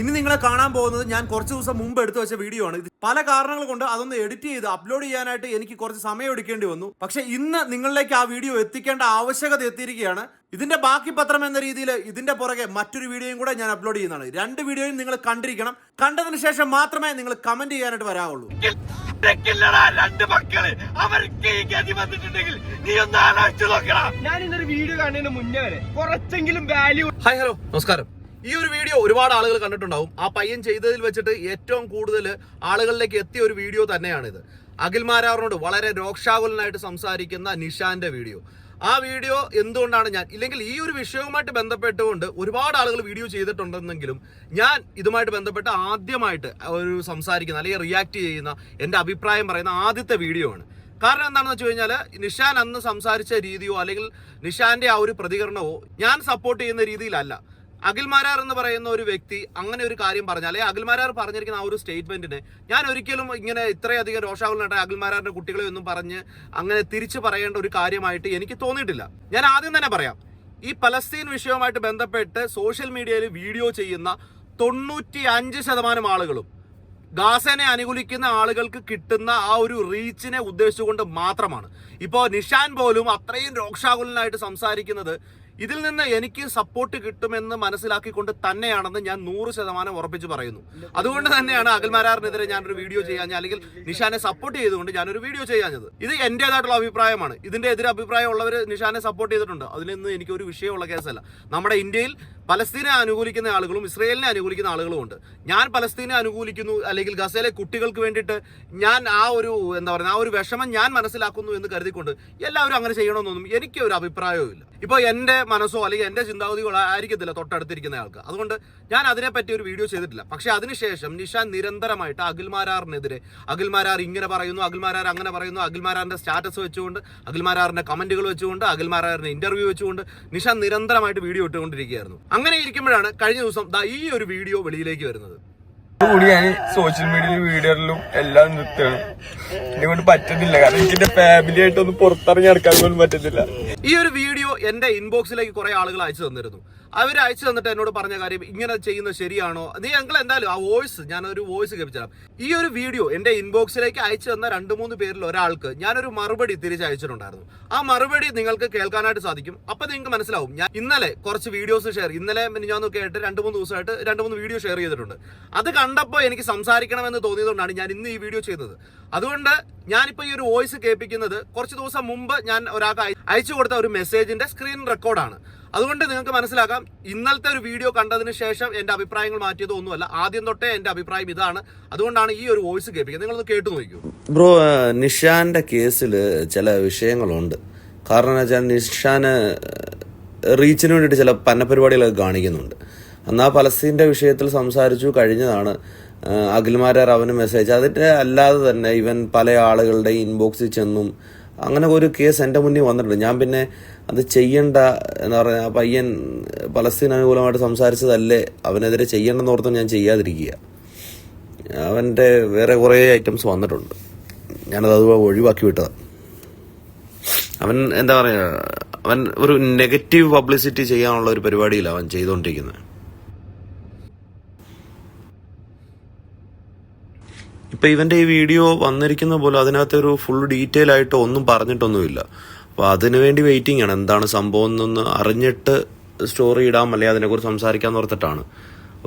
ഇനി നിങ്ങളെ കാണാൻ പോകുന്നത് ഞാൻ കുറച്ച് ദിവസം മുമ്പ് എടുത്തു വെച്ച വീഡിയോ ആണ്. ഇത് പല കാരണങ്ങൾ കൊണ്ട് അതൊന്ന് എഡിറ്റ് ചെയ്ത് അപ്ലോഡ് ചെയ്യാനായിട്ട് എനിക്ക് കുറച്ച് സമയം എടുക്കേണ്ടി വന്നു. പക്ഷെ ഇന്ന് നിങ്ങളിലേക്ക് ആ വീഡിയോ എത്തിക്കേണ്ട ആവശ്യകത എത്തിയിരിക്കുകയാണ്. ഇതിന്റെ ബാക്കി പത്രം എന്ന രീതിയിൽ ഇതിന്റെ പുറകെ മറ്റൊരു വീഡിയോയും കൂടെ ഞാൻ അപ്ലോഡ് ചെയ്യുന്നതാണ്. രണ്ട് വീഡിയോയും നിങ്ങൾ കണ്ടിരിക്കണം. കണ്ടതിന് ശേഷം മാത്രമേ നിങ്ങൾ കമന്റ് ചെയ്യാനായിട്ട് വരാവുള്ളൂ. രണ്ട് മക്കൾ. അവർക്ക് ഈ ഗതി വന്നിട്ടുണ്ടെങ്കിൽ നീ ഒന്ന് ആലോചിച്ചു നോക്കണം ഞാൻ ഇന്നൊരു വീഡിയോ കാണുന്നതിന് മുന്നേ വരെ കുറച്ചെങ്കിലും വാല്യൂ ഹായ് ഹലോ നമസ്കാരം. ഈ ഒരു വീഡിയോ ഒരുപാട് ആളുകൾ കണ്ടിട്ടുണ്ടാവും. ആ പയ്യൻ ചെയ്തതിൽ വെച്ചിട്ട് ഏറ്റവും കൂടുതൽ ആളുകളിലേക്ക് എത്തിയ ഒരു വീഡിയോ തന്നെയാണിത്. അഖിൽ മാരാറിനോട് വളരെ രോക്ഷാകുലനായിട്ട് സംസാരിക്കുന്ന നിഷാന്റെ വീഡിയോ. ആ വീഡിയോ എന്തുകൊണ്ടാണ് ഞാൻ ഇല്ലെങ്കിൽ ഈ ഒരു വിഷയവുമായിട്ട് ബന്ധപ്പെട്ടുകൊണ്ട് ഒരുപാട് ആളുകൾ വീഡിയോ ചെയ്തിട്ടുണ്ടെന്നെങ്കിലും ഞാൻ ഇതുമായിട്ട് ബന്ധപ്പെട്ട് ആദ്യമായിട്ട് ഒരു സംസാരിക്കുന്ന അല്ലെങ്കിൽ റിയാക്ട് ചെയ്യുന്ന എന്റെ അഭിപ്രായം പറയുന്ന ആദ്യത്തെ വീഡിയോ ആണ്. കാരണം എന്താണെന്ന് വെച്ച് കഴിഞ്ഞാൽ നിഷാൻ അന്ന് സംസാരിച്ച രീതിയോ അല്ലെങ്കിൽ നിഷാന്റെ ആ ഒരു പ്രതികരണമോ ഞാൻ സപ്പോർട്ട് ചെയ്യുന്ന രീതിയിലല്ല. അഖിൽ മാരാർ എന്ന് പറയുന്ന ഒരു വ്യക്തി അങ്ങനെ ഒരു കാര്യം പറഞ്ഞ അല്ലെങ്കിൽ അഖിൽ മാരാർ പറഞ്ഞിരിക്കുന്ന ആ ഒരു സ്റ്റേറ്റ്മെന്റിന് ഞാൻ ഒരിക്കലും ഇങ്ങനെ ഇത്രയധികം രോഷാകുലനായിട്ട് അഖിൽ മാരാറിന്റെ കുട്ടികളെ ഒന്നും പറഞ്ഞ് അങ്ങനെ തിരിച്ചു പറയേണ്ട ഒരു കാര്യമായിട്ട് എനിക്ക് തോന്നിയിട്ടില്ല. ഞാൻ ആദ്യം തന്നെ പറയാം ഈ പലസ്തീൻ വിഷയവുമായിട്ട് ബന്ധപ്പെട്ട് സോഷ്യൽ മീഡിയയിൽ വീഡിയോ ചെയ്യുന്ന തൊണ്ണൂറ്റി അഞ്ച് ശതമാനം ആളുകളും ഗാസനെ അനുകൂലിക്കുന്ന ആളുകൾക്ക് കിട്ടുന്ന ആ ഒരു റീച്ചിനെ ഉദ്ദേശിച്ചുകൊണ്ട് മാത്രമാണ്. ഇപ്പോൾ നിഷാൻ പോലും അത്രയും രോക്ഷാകുലനായിട്ട് സംസാരിക്കുന്നത് ഇതിൽ നിന്ന് എനിക്ക് സപ്പോർട്ട് കിട്ടുമെന്ന് മനസ്സിലാക്കിക്കൊണ്ട് തന്നെയാണെന്ന് ഞാൻ നൂറ് ശതമാനം ഉറപ്പിച്ച് പറയുന്നു. അതുകൊണ്ട് തന്നെയാണ് അഖിൽമാരാറിനെതിരെ ഞാനൊരു വീഡിയോ ചെയ്യാൻ അല്ലെങ്കിൽ നിഷാനെ സപ്പോർട്ട് ചെയ്തുകൊണ്ട് ഞാനൊരു വീഡിയോ ചെയ്യാഞ്ഞത്. ഇത് എന്റേതായിട്ടുള്ള അഭിപ്രായമാണ്. ഇതിന്റെ എതിരെ അഭിപ്രായം ഉള്ളവർ നിഷാനെ സപ്പോർട്ട് ചെയ്തിട്ടുണ്ട്. അതിലൊന്നും എനിക്ക് ഒരു വിഷയമുള്ള കേസല്ല നമ്മുടെ ഇന്ത്യയിൽ പലസ്തീനെ അനുകൂലിക്കുന്ന ആളുകളും ഇസ്രയേലിനെ അനുകൂലിക്കുന്ന ആളുകളും ഉണ്ട്. ഞാൻ പലസ്തീനെ അനുകൂലിക്കുന്നു അല്ലെങ്കിൽ ഗസയിലെ കുട്ടികൾക്ക് വേണ്ടിയിട്ട് ഞാൻ ആ ഒരു എന്താ പറയുക ആ ഒരു വിഷമം ഞാൻ മനസ്സിലാക്കുന്നു എന്ന് കരുതിക്കൊണ്ട് എല്ലാവരും അങ്ങനെ ചെയ്യണമെന്നൊന്നും എനിക്ക് ഒരു അഭിപ്രായവും ഇല്ല. ഇപ്പോൾ എന്റെ മനസ്സോ അല്ലെങ്കിൽ എന്റെ ചിന്താഗതികളോ ആയിരിക്കത്തില്ല തൊട്ടടുത്തിരിക്കുന്ന ആൾക്ക്. അതുകൊണ്ട് ഞാൻ അതിനെപ്പറ്റി ഒരു വീഡിയോ ചെയ്തിട്ടില്ല. പക്ഷേ അതിനുശേഷം നിഷാൻ നിരന്തരമായിട്ട് അഖിൽമാരാറിനെതിരെ അഖിൽമാരാർ ഇങ്ങനെ പറയുന്നു അഖിൽമാരാർ അങ്ങനെ പറയുന്നു അഖിൽമാരാറിന്റെ സ്റ്റാറ്റസ് വെച്ചുകൊണ്ട് അഖിൽമാരാറിന്റെ കമന്റുകൾ വെച്ചുകൊണ്ട് അഖിൽമാരാറിന്റെ ഇന്റർവ്യൂ വെച്ചുകൊണ്ട് നിഷാൻ നിരന്തരമായിട്ട് വീഡിയോ ഇട്ടുകൊണ്ടിരിക്കുകയായിരുന്നു. അങ്ങനെ ഇരിക്കുമ്പോഴാണ് കഴിഞ്ഞ ദിവസം ദാ ഈ ഒരു വീഡിയോ വെളിയിലേക്ക് വരുന്നത്. കൂടി ഞാൻ സോഷ്യൽ മീഡിയയിലും വീഡിയോയിലും എല്ലാം നിർത്തുകയാണ്. എന്നെ കൊണ്ട് പറ്റുന്നില്ല. കാരണം എനിക്ക് എന്റെ ഫാമിലി ആയിട്ടൊന്ന് പുറത്തിറങ്ങി നടക്കാൻ പോലും പറ്റുന്നില്ല. ഈ ഒരു വീഡിയോ എന്റെ ഇൻബോക്സിലേക്ക് കുറെ ആളുകൾ അയച്ചു തന്നിരുന്നു. അവർ അയച്ചു തന്നിട്ട് എന്നോട് പറഞ്ഞ കാര്യം ഇങ്ങനെ ചെയ്യുന്നത് ശരിയാണോ? നീ ഞങ്ങൾ എന്തായാലും ആ വോയിസ് ഞാനൊരു വോയിസ് കേൾപ്പിച്ചാൽ ഈ ഒരു വീഡിയോ എന്റെ ഇൻബോക്സിലേക്ക് അയച്ചു തന്ന രണ്ട് മൂന്ന് പേരിൽ ഒരാൾക്ക് ഞാനൊരു മറുപടി തിരിച്ചയച്ചിട്ടുണ്ടായിരുന്നു ആ മറുപടി നിങ്ങൾക്ക് കേൾക്കാനായിട്ട് സാധിക്കും. അപ്പൊ നിങ്ങൾക്ക് മനസ്സിലാവും ഞാൻ ഇന്നലെ കുറച്ച് വീഡിയോസ് ഷെയർ ഇന്നലെ ഞാൻ ആയിട്ട് രണ്ട് മൂന്ന് ദിവസമായിട്ട് രണ്ട് മൂന്ന് വീഡിയോ ഷെയർ ചെയ്തിട്ടുണ്ട്. അത് കണ്ടപ്പോൾ എനിക്ക് സംസാരിക്കണമെന്ന് തോന്നിയതുകൊണ്ടാണ് ഞാൻ ഇന്ന് ഈ വീഡിയോ ചെയ്തത്. അതുകൊണ്ട് ഞാനിപ്പോൾ ഈ ഒരു വോയിസ് കേൾപ്പിക്കുന്നത് കുറച്ച് ദിവസം മുമ്പ് ഞാൻ ഒരാൾക്ക് അയ- അയച്ചു കൊടുത്ത ഒരു മെസ്സേജിന്റെ സ്ക്രീൻ റെക്കോർഡാണ് അതുകൊണ്ട് നിങ്ങൾക്ക് മനസ്സിലാക്കാം ഇന്നലത്തെ ഒരു വീഡിയോ കണ്ടതിന് ശേഷം എന്റെ അഭിപ്രായങ്ങൾ മാറ്റിയത് ഒന്നുമല്ല. ആദ്യം തൊട്ടേ എന്റെ അഭിപ്രായം ഇതാണ്. അതുകൊണ്ടാണ് ഈ ഒരു വോയിസ് കേൾപ്പിക്കുന്നത്. നിങ്ങളൊന്ന് കേട്ടു നോക്കൂ. ബ്രോ നിഷാന്റെ കേസിൽ ചില വിഷയങ്ങളുണ്ട്. കാരണം വെച്ചാൽ നിഷാന് റീച്ചിന് വേണ്ടിയിട്ട് ചില പന്നപരിപാടികളൊക്കെ കാണിക്കുന്നുണ്ട്. എന്നാൽ പലസ്തീന്റെ വിഷയത്തിൽ സംസാരിച്ചു കഴിഞ്ഞതാണ് അഖിൽമാരാർ അവന് മെസ്സേജ് അതിന്റെ അല്ലാതെ തന്നെ ഇവൻ പല ആളുകളുടെ ഇൻബോക്സിൽ ചെന്നും അങ്ങനെ ഒരു കേസ് എന്റെ മുന്നിൽ വന്നിട്ടുണ്ട്. ഞാൻ പിന്നെ അത് ചെയ്യണ്ട എന്ന് പറഞ്ഞ ആ പയ്യൻ പലസ്തീൻ അനുകൂലമായിട്ട് സംസാരിച്ചതല്ലേ അവനെതിരെ ചെയ്യണമെന്ന് ഓർത്തും ഞാൻ ചെയ്യാതിരിക്കുക. അവന്റെ വേറെ കുറേ ഐറ്റംസ് വന്നിട്ടുണ്ട്. ഞാനത് അതുപോലെ ഒഴിവാക്കി വിട്ടതാണ് അവൻ എന്താ പറയുക അവൻ ഒരു നെഗറ്റീവ് പബ്ലിസിറ്റി ചെയ്യാനുള്ള ഒരു പരിപാടിയിലാണ് അവൻ ചെയ്തുകൊണ്ടിരിക്കുന്നത് ഇപ്പൊ ഇവന്റെ ഈ വീഡിയോ വന്നിരിക്കുന്ന പോലെ അതിനകത്ത് ഒരു ഫുൾ ഡീറ്റെയിൽ ആയിട്ട് ഒന്നും പറഞ്ഞിട്ടൊന്നുമില്ല. അപ്പൊ അതിനു വേണ്ടി വെയിറ്റിംഗ് ആണ്. എന്താണ് സംഭവം എന്നൊന്ന് അറിഞ്ഞിട്ട് സ്റ്റോറി ഇടാം അല്ലെങ്കിൽ അതിനെക്കുറിച്ച് സംസാരിക്കാന്ന് ഓർത്തിട്ടാണ്.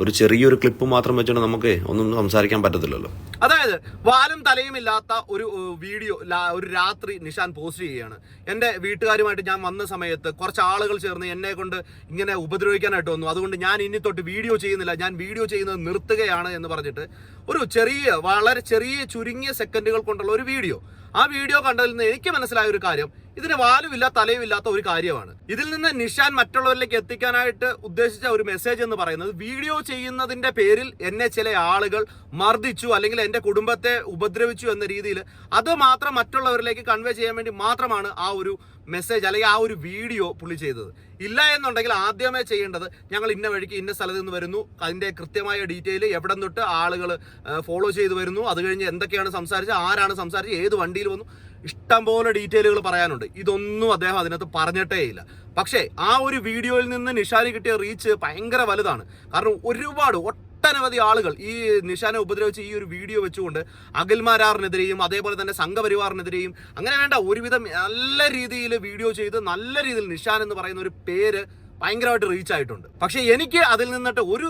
ഒരു ചെറിയൊരു ക്ലിപ്പ് മാത്രം വെച്ചിട്ട് നമുക്ക് ഒന്നും സംസാരിക്കാൻ പറ്റത്തില്ലല്ലോ. അതായത് വാലും തലയും ഇല്ലാത്ത ഒരു വീഡിയോ ഒരു രാത്രി നിഷാൻ പോസ്റ്റ് ചെയ്യുകയാണ്. എന്റെ വീട്ടുകാരുമായിട്ട് ഞാൻ വന്ന സമയത്ത് കുറച്ച് ആളുകൾ ചേർന്ന് എന്നെ കൊണ്ട് ഇങ്ങനെ ഉപദ്രവിക്കാനായിട്ട് വന്നു. അതുകൊണ്ട് ഞാൻ ഇനി തൊട്ട് വീഡിയോ ചെയ്യുന്നില്ല. ഞാൻ വീഡിയോ ചെയ്യുന്നത് നിർത്തുകയാണ് എന്ന് പറഞ്ഞിട്ട് ഒരു ചെറിയ വളരെ ചെറിയ ചുരുങ്ങിയ സെക്കൻഡുകൾ കൊണ്ടുള്ള ഒരു വീഡിയോ. ആ വീഡിയോ കണ്ടതിൽ നിന്ന് എനിക്ക് മനസ്സിലായ ഒരു കാര്യം ഇതിന് വാലുമില്ല തലയും ഇല്ലാത്ത ഒരു കാര്യമാണ്. ഇതിൽ നിന്ന് നിഷാൻ മറ്റുള്ളവരിലേക്ക് എത്തിക്കാനായിട്ട് ഉദ്ദേശിച്ച ഒരു മെസ്സേജ് എന്ന് പറയുന്നത് വീഡിയോ ചെയ്യുന്നതിന്റെ പേരിൽ എന്നെ ചില ആളുകൾ മർദ്ദിച്ചു അല്ലെങ്കിൽ എന്റെ കുടുംബത്തെ ഉപദ്രവിച്ചു എന്ന രീതിയിൽ അത് മാത്രം മറ്റുള്ളവരിലേക്ക് കൺവേ ചെയ്യാൻ വേണ്ടി മാത്രമാണ് ആ ഒരു മെസ്സേജ് അല്ലെങ്കിൽ ആ ഒരു വീഡിയോ പുള്ളി ചെയ്തത്. ഇല്ല എന്നുണ്ടെങ്കിൽ ആദ്യമേ ചെയ്യേണ്ടത് ഞങ്ങൾ ഇന്ന വഴിക്ക് ഇന്ന സ്ഥലത്ത് നിന്ന് വരുന്നു. അതിന്റെ കൃത്യമായ ഡീറ്റെയിൽ എവിടെ തൊട്ട് ആളുകൾ ഫോളോ ചെയ്ത് വരുന്നു. അത് കഴിഞ്ഞ് എന്തൊക്കെയാണ് സംസാരിച്ചത് ആരാണ് സംസാരിച്ചത് ഏത് വണ്ടിയിൽ വന്നു. ഇഷ്ടംപോലെ ഡീറ്റെയിലുകൾ പറയാനുണ്ട്. ഇതൊന്നും അദ്ദേഹം അതിനകത്ത് പറഞ്ഞിട്ടേ ഇല്ല. പക്ഷേ ആ ഒരു വീഡിയോയിൽ നിന്ന് നിഷാന് കിട്ടിയ റീച്ച് ഭയങ്കര വലുതാണ്. കാരണം ഒരുപാട് ഒട്ടനവധി ആളുകൾ ഈ നിഷാനെ ഉപദ്രവിച്ച് ഈ ഒരു വീഡിയോ വെച്ചുകൊണ്ട് അഖിൽമാരാറിനെതിരെയും അതേപോലെ തന്നെ സംഘപരിവാറിനെതിരെയും അങ്ങനെ വേണ്ട ഒരുവിധം നല്ല രീതിയിൽ വീഡിയോ ചെയ്ത് നല്ല രീതിയിൽ നിഷാൻ എന്ന് പറയുന്ന ഒരു പേര് ഭയങ്കരമായിട്ട് റീച്ച് ആയിട്ടുണ്ട്. പക്ഷേ എനിക്ക് അതിൽ നിന്നിട്ട് ഒരു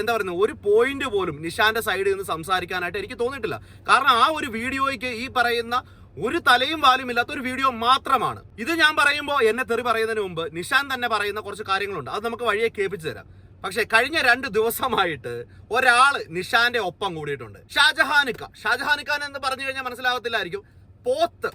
എന്താ പറയുന്നത് ഒരു പോയിന്റ് പോലും നിഷാന്റെ സൈഡിൽ നിന്ന് സംസാരിക്കാനായിട്ട് എനിക്ക് തോന്നിയിട്ടില്ല. കാരണം ആ ഒരു വീഡിയോയ്ക്ക് ഈ പറയുന്ന ഒരു തലയും വാലും ഇല്ലാത്ത ഒരു വീഡിയോ മാത്രമാണ്. ഇത് ഞാൻ പറയുമ്പോൾ എന്നെ തെറി പറയുന്നതിന് മുമ്പ് നിഷാൻ തന്നെ പറയുന്ന കുറച്ച് കാര്യങ്ങളുണ്ട്. അത് നമുക്ക് വഴിയെ കേൾപ്പിച്ചു തരാം. പക്ഷെ കഴിഞ്ഞ രണ്ട് ദിവസമായിട്ട് ഒരാൾ നിഷാന്റെ ഒപ്പം കൂടിയിട്ടുണ്ട്. ഷാജഹാനിക്ക ഷാജഹാനിക്കാൻ എന്ന് പറഞ്ഞു കഴിഞ്ഞാൽ മനസ്സിലാകത്തില്ലായിരിക്കും. പോത്ത്.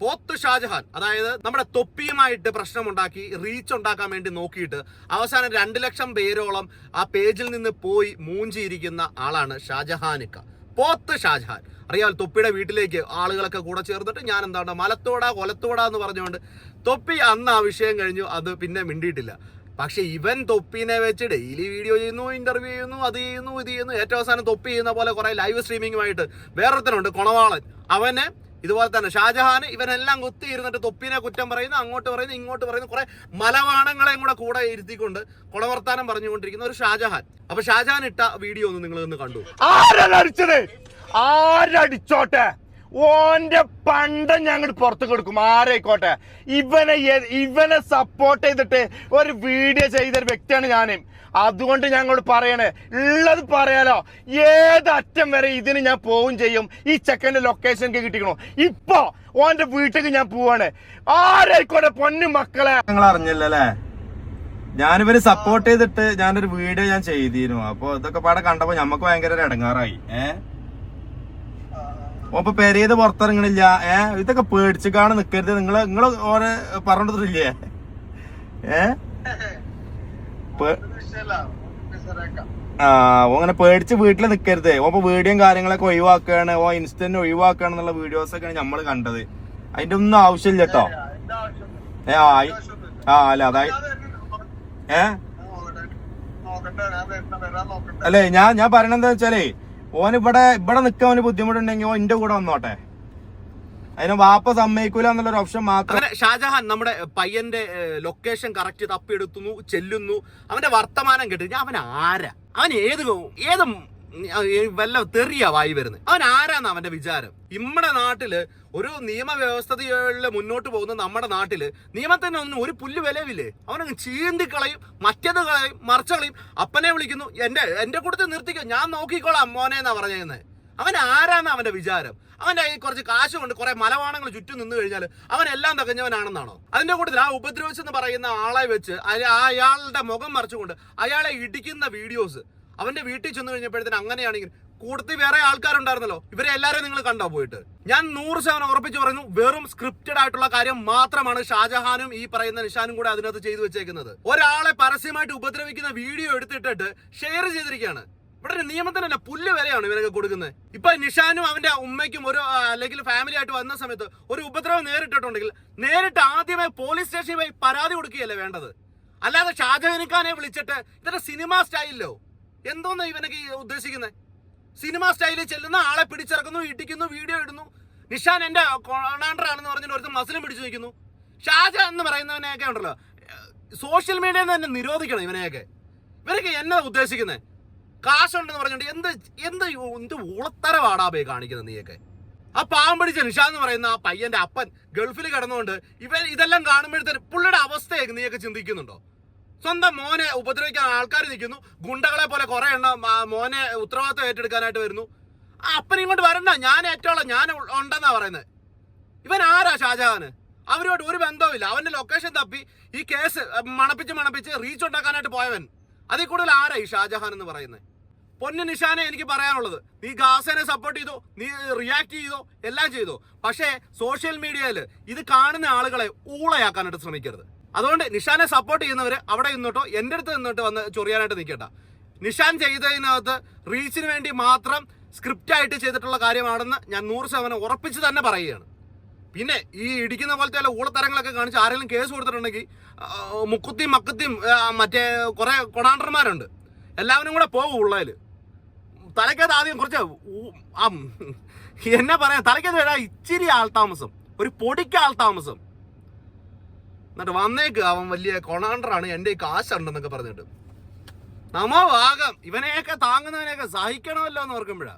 പോത്ത് ഷാജഹാൻ. അതായത് നമ്മുടെ തൊപ്പിയുമായിട്ട് പ്രശ്നമുണ്ടാക്കി റീച്ച് ഉണ്ടാക്കാൻ വേണ്ടി നോക്കിയിട്ട് അവസാനം രണ്ട് ലക്ഷം പേരോളം ആ പേജിൽ നിന്ന് പോയി മൂഞ്ചിയിരിക്കുന്ന ആളാണ് ഷാജഹാനിക്ക പോത്ത് ഷാജഹാൻ. അറിയാൽ തൊപ്പിയുടെ വീട്ടിലേക്ക് ആളുകളൊക്കെ കൂടെ ചേർന്നിട്ട് ഞാൻ എന്താണ് മലത്തോടാ കൊലത്തോടാ എന്ന് പറഞ്ഞുകൊണ്ട് തൊപ്പി അന്ന് ആ വിഷയം കഴിഞ്ഞു അത് പിന്നെ മിണ്ടിയിട്ടില്ല. പക്ഷെ ഇവൻ തൊപ്പിനെ വെച്ച് ഡെയിലി വീഡിയോ ചെയ്യുന്നു ഇന്റർവ്യൂ ചെയ്യുന്നു അത് ചെയ്യുന്നു ഇത് ചെയ്യുന്നു ഏറ്റവും അവസാനം തൊപ്പി ചെയ്യുന്ന പോലെ കുറെ ലൈവ് സ്ട്രീമിങ്ങുമായിട്ട് വേറൊരുത്തനുണ്ട് കൊണവാളൻ. അവന് ഇതുപോലെ തന്നെ ഷാജഹാൻ ഇവനെല്ലാം കുത്തി ഇരുന്നിട്ട് തൊപ്പിനെ കുറ്റം പറയുന്നു അങ്ങോട്ട് പറയുന്നു ഇങ്ങോട്ട് പറയുന്നു. കുറെ മലവാണങ്ങളെയും കൂടെ കൂടെ ഇരുത്തിക്കൊണ്ട് കുളവർത്താനം പറഞ്ഞുകൊണ്ടിരിക്കുന്ന ഒരു ഷാജഹാൻ. അപ്പൊ ഷാജഹാൻ ഇട്ട വീഡിയോ ഒന്ന് നിങ്ങൾ ഒന്ന് കണ്ടു. ആരടിച്ചത്? ആരടിച്ചോട്ടെ? ഓന്റെ പണ്ടം ഞങ്ങൾ പുറത്തു കൊടുക്കും ആരായിക്കോട്ടെ? ഇവനെ ഇവനെ സപ്പോർട്ട് ചെയ്തിട്ട് ഒരു വീഡിയോ ചെയ്ത ഒരു വ്യക്തിയാണ് ഞാൻ അതുകൊണ്ട് ഞങ്ങളോട് പറയണേ ഉള്ളത് പറയാലോ. ഏത് അറ്റം വരെ ഇതിന് ഞാൻ പോവും ചെയ്യും? ഈ ചെക്കന്റെ ലൊക്കേഷൻ എനിക്ക് കിട്ടിക്കണോ? ഇപ്പൊ ഓന്റെ വീട്ടിലേക്ക് ഞാൻ പോവാണ്. ആരായിക്കോട്ടെ പൊന്നു മക്കളെ? ഞങ്ങൾ അറിഞ്ഞില്ലല്ലേ? ഞാനിവര് സപ്പോർട്ട് ചെയ്തിട്ട് ഞാനൊരു വീഡിയോ ഞാൻ ചെയ്തിരുന്നു അപ്പൊ ഇതൊക്കെ പാടെ കണ്ടപ്പോ ഞമ്മക്ക് ഭയങ്കര ഇടങ്ങാറായി ഏ? അപ്പൊ പെരയത് പുറത്തിറങ്ങണില്ല. ഏ ഇതൊക്കെ പേടിച്ചിക്കാണ് നിക്കരുത്. നിങ്ങൾ നിങ്ങൾ ഓരെ പറഞ്ഞിട്ടില്ലേ ഏ? ആ ഓ അങ്ങനെ പേടിച്ച് വീട്ടിൽ നിക്കരുത്. ഓ ഇപ്പൊ വീഡിയോയും കാര്യങ്ങളൊക്കെ ഒഴിവാക്കുകയാണ് ഓ ഇൻസ്റ്റന്റ് ഒഴിവാക്കുകയാണ് എന്നുള്ള വീഡിയോസ് ഒക്കെയാണ് നമ്മൾ കണ്ടത്. അതിന്റെ ഒന്നും ആവശ്യമില്ല കേട്ടോ ഏ ആ ആ അല്ല അതായി ഏ? അല്ലേ ഞാൻ ഞാൻ പറയണെന്താ വെച്ചാലേ ഓൻ ഇവിടെ ഇവിടെ നിൽക്കാൻ ഓന് ബുദ്ധിമുട്ടുണ്ടെങ്കിൽ ഓൻ എന്റെ കൂടെ വന്നോട്ടെ. അതിന് വാപ്പ സമ്മതിക്കൂല എന്നുള്ളൊരു ഓപ്ഷൻ മാത്രം. ഷാജഹാൻ നമ്മുടെ പയ്യന്റെ ലൊക്കേഷൻ കറക്റ്റ് തപ്പിയെടുത്തുന്നു ചെല്ലുന്നു. അവന്റെ വർത്തമാനം കേട്ടു ഞാൻ അവൻ ആരാ അവൻ ഏത് ഏത് വല്ല തെറിയ വായി വരുന്നത് അവൻ ആരാന്ന് അവന്റെ വിചാരം? നമ്മുടെ നാട്ടിൽ ഒരു നിയമവ്യവസ്ഥതകളിൽ മുന്നോട്ട് പോകുന്ന നമ്മുടെ നാട്ടിൽ നിയമത്തിന് ഒന്നും ഒരു പുല്ല് വിലവില്ലേ? അവനങ്ങ് ചീന്തി കളയും മറ്റേത് കളയും മറിച്ച കളയും. അപ്പനെ വിളിക്കുന്നു എന്റെ എന്റെ കൂട്ടത്തിൽ നിർത്തിക്കോ ഞാൻ നോക്കിക്കോളാം മോനെ എന്നാ പറഞ്ഞേക്കുന്നത് അവൻ ആരാന്ന് അവന്റെ വിചാരം? അവന്റെ കയ്യിൽ കുറച്ച് കാശ് കൊണ്ട് കുറെ മലവാണങ്ങൾ ചുറ്റും നിന്ന് കഴിഞ്ഞാൽ അവൻ എല്ലാം തികഞ്ഞവനാണെന്നാണോ? അതിന്റെ കൂട്ടത്തിൽ ആ ഉപദ്രവിച്ചെന്ന് പറയുന്ന ആളെ വെച്ച് അയാളുടെ മുഖം മറിച്ചുകൊണ്ട് അയാളെ ഇടിക്കുന്ന വീഡിയോസ് അവന്റെ വീട്ടിൽ ചെന്ന് കഴിഞ്ഞപ്പോഴത്തേന് അങ്ങനെയാണെങ്കിൽ കൂടുതൽ വേറെ ആൾക്കാരുണ്ടായിരുന്നല്ലോ. ഇവരെ എല്ലാവരെയും നിങ്ങൾ കണ്ടോ പോയിട്ട്. ഞാൻ നൂറ് ശതമാനം ഉറപ്പിച്ച് പറയുന്നു വെറും സ്ക്രിപ്റ്റഡ് ആയിട്ടുള്ള കാര്യം മാത്രമാണ് ഷാജഹാനും ഈ പറയുന്ന നിഷാനും കൂടെ അതിനകത്ത് ചെയ്തു വെച്ചേക്കുന്നത്. ഒരാളെ പരസ്യമായിട്ട് ഉപദ്രവിക്കുന്ന വീഡിയോ എടുത്തിട്ടിട്ട് ഷെയർ ചെയ്തിരിക്കുകയാണ്. ഇവിടെ ഒരു നിയമത്തിന് തന്നെ പുല്ല് വിലയാണ് ഇവരൊക്കെ കൊടുക്കുന്നത്. ഇപ്പൊ നിഷാനും അവന്റെ ഉമ്മയ്ക്കും ഒരു അല്ലെങ്കിൽ ഫാമിലി ആയിട്ട് വന്ന സമയത്ത് ഒരു ഉപദ്രവം നേരിട്ടിട്ടുണ്ടെങ്കിൽ നേരിട്ട് ആദ്യമേ പോലീസ് സ്റ്റേഷനിൽ പോയി പരാതി കൊടുക്കുകയല്ലേ വേണ്ടത്? അല്ലാതെ ഷാജഹാനിക്കാനെ വിളിച്ചിട്ട് ഇതൊരു സിനിമ സ്റ്റൈലിലോ എന്തോന്ന് ഇവനൊക്കെ ഉദ്ദേശിക്കുന്നത് സിനിമ സ്റ്റൈലിൽ ചെല്ലുന്ന ആളെ പിടിച്ചിറക്കുന്നു ഇടിക്കുന്നു വീഡിയോ ഇടുന്നു. നിഷാൻ എന്റെ കൊണാണ്ടർ ആണെന്ന് പറഞ്ഞിട്ട് ഒരുത്തൻ മസിലും പിടിച്ചു നിൽക്കുന്നു. ഷാജ എന്ന് പറയുന്നവനെയൊക്കെ ഉണ്ടല്ലോ. സോഷ്യൽ മീഡിയയിൽ നിന്ന് തന്നെ നിരോധിക്കണം ഇവനെയൊക്കെ. ഇവരൊക്കെ എന്നാ ഉദ്ദേശിക്കുന്നത് കാശുണ്ടെന്ന് പറഞ്ഞിട്ട് എന്ത് എന്ത് എന്ത് ഉളത്തരവാടാ പോയി കാണിക്കുന്നത് നീയൊക്കെ? ആ പാവം പിടിച്ച നിഷാ എന്ന് പറയുന്ന ആ പയ്യന്റെ അപ്പൻ ഗൾഫിൽ കിടന്നുകൊണ്ട് ഇവൻ ഇതെല്ലാം കാണുമ്പോഴത്തേന് പുള്ളിയുടെ അവസ്ഥയൊക്കെ നീയൊക്കെ ചിന്തിക്കുന്നുണ്ടോ? സ്വന്തം മോനെ ഉപദ്രവിക്കാൻ ആൾക്കാർ നിൽക്കുന്നു. ഗുണ്ടകളെ പോലെ കുറെ എണ്ണം മോനെ ഉത്തരവാദിത്വം ഏറ്റെടുക്കാനായിട്ട് വരുന്നു. അപ്പൻ ഇങ്ങോട്ട് വരണ്ട. ഞാൻ ഏറ്റവും ഞാൻ ഉണ്ടെന്നാ പറയുന്നത്. ഇവൻ ആരാ ഷാജഹാന്? അവരോട് ഒരു ബന്ധവുമില്ല. അവന്റെ ലൊക്കേഷൻ തപ്പി ഈ കേസ് മണപ്പിച്ച് മണപ്പിച്ച് റീച്ച് ഉണ്ടാക്കാനായിട്ട് പോയവൻ. അതിൽ കൂടുതൽ ആരാ ഈ ഷാജഹാൻ എന്ന് പറയുന്നത്? പൊന്നു നിഷാനെ എനിക്ക് പറയാനുള്ളത്. നീ ഗാസനെ സപ്പോർട്ട് ചെയ്തോ. നീ റിയാക്ട് ചെയ്തോ. എല്ലാം ചെയ്തോ. പക്ഷേ സോഷ്യൽ മീഡിയയിൽ ഇത് കാണുന്ന ആളുകളെ ഊളയാക്കാനായിട്ട് ശ്രമിക്കരുത്. അതുകൊണ്ട് നിഷാനെ സപ്പോർട്ട് ചെയ്യുന്നവർ അവിടെ നിന്നിട്ടോ എന്റെ അടുത്ത് നിന്നിട്ട് വന്ന് ചൊറിയാനായിട്ട് നിൽക്കണ്ട. നിഷാൻ ചെയ്തതിനകത്ത് റീച്ചിന് വേണ്ടി മാത്രം സ്ക്രിപ്റ്റ് ആയിട്ട് ചെയ്തിട്ടുള്ള കാര്യമാണെന്ന് ഞാൻ നൂറ് ശതമാനം ഉറപ്പിച്ച് തന്നെ പറയുകയാണ്. പിന്നെ ഈ ഇടിക്കുന്ന പോലത്തെ അല്ല ഊളത്തരങ്ങളൊക്കെ കാണിച്ച് ആരെങ്കിലും കേസ് കൊടുത്തിട്ടുണ്ടെങ്കിൽ മുക്കുത്തിയും മക്കുത്തിയും മറ്റേ കുറെ കൊടാണ്ടർമാരുണ്ട് എല്ലാവരും കൂടെ പോകും ഉള്ളതിൽ തലക്കകത്ത് ആദ്യം കുറച്ച് എന്നാ പറയാ തലക്കകത്ത് ഇച്ചിരി ആൾതാമസം ഒരു പൊടിക്ക് ആൾതാമസം എന്നിട്ട് വന്നേക്ക് അവൻ വലിയ കൊണാണ്ടറാണ് എന്റെ കാശുണ്ടെന്നൊക്കെ പറഞ്ഞിട്ട്. നമോ ഭാഗം ഇവനെയൊക്കെ താങ്ങുന്നവനെയൊക്കെ സഹിക്കണമല്ലോ എന്ന് ഓർക്കുമ്പോഴാ.